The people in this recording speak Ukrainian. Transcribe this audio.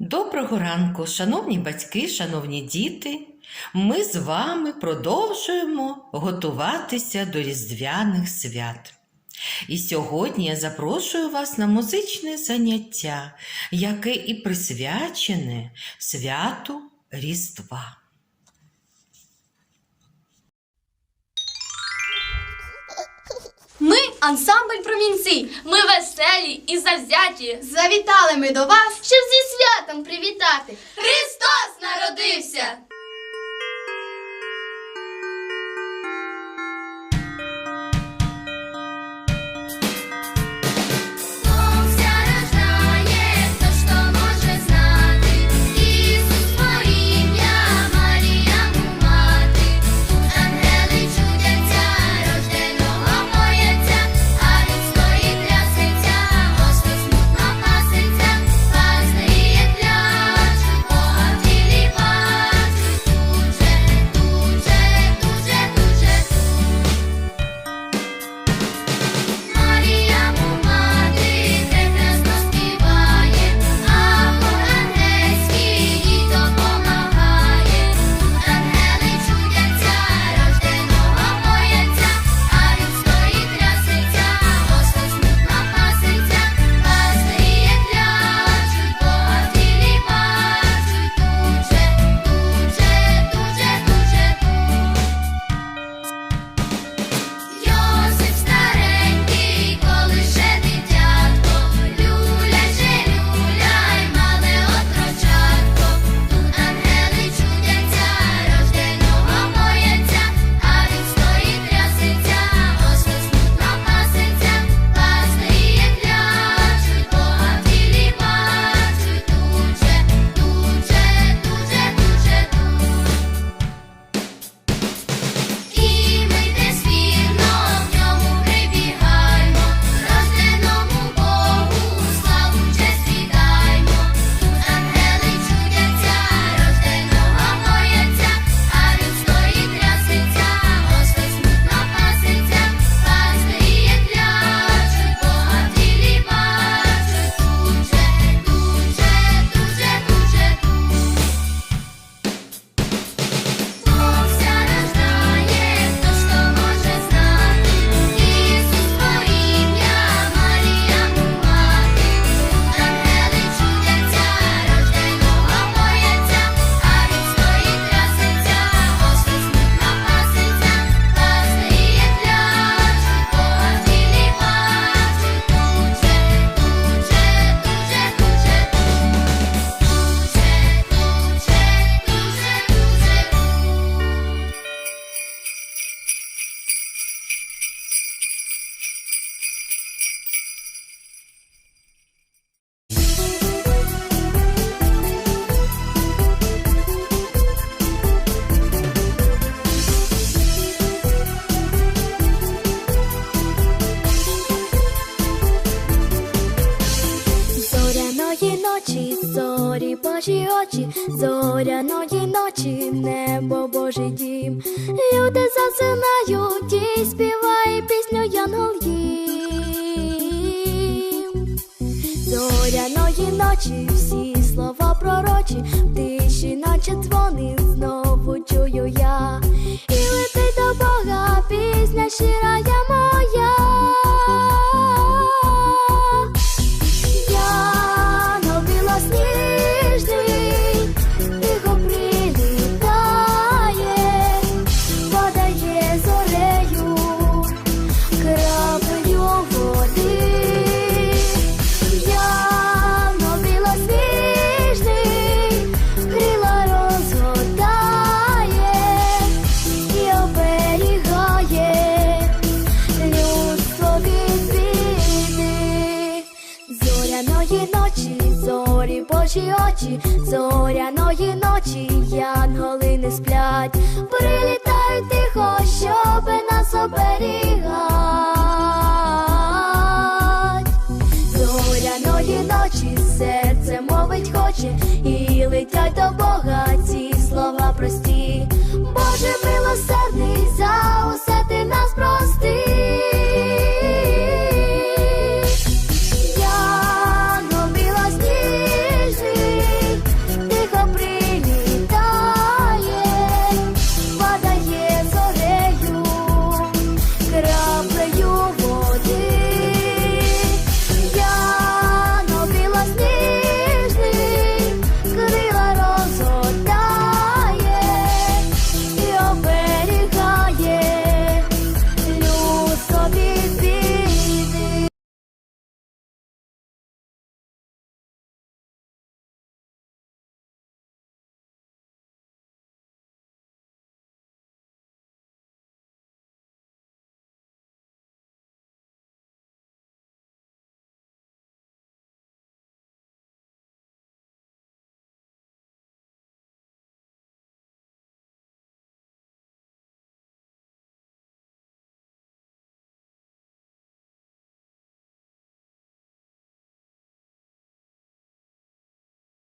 Доброго ранку, шановні батьки, шановні діти, ми з вами продовжуємо готуватися до різдвяних свят. І сьогодні я запрошую вас на музичне заняття, яке і присвячене святу Різдва. Ми Ансамбль промінцій. Ми веселі і завзяті. Завітали ми до вас, щоб зі святом привітати. Христос народився! пажі очі, зоряної ночі, небо Божий дім. Люди засинають і співає пісню янгол їм. Зоряної ночі, всі слова пророчі, в тиші, наче дзвони, знову чую я. очі, зорі, божі очі, зоряної ночі, янголи не сплять, прилітають тихо, щоби нас оберігать.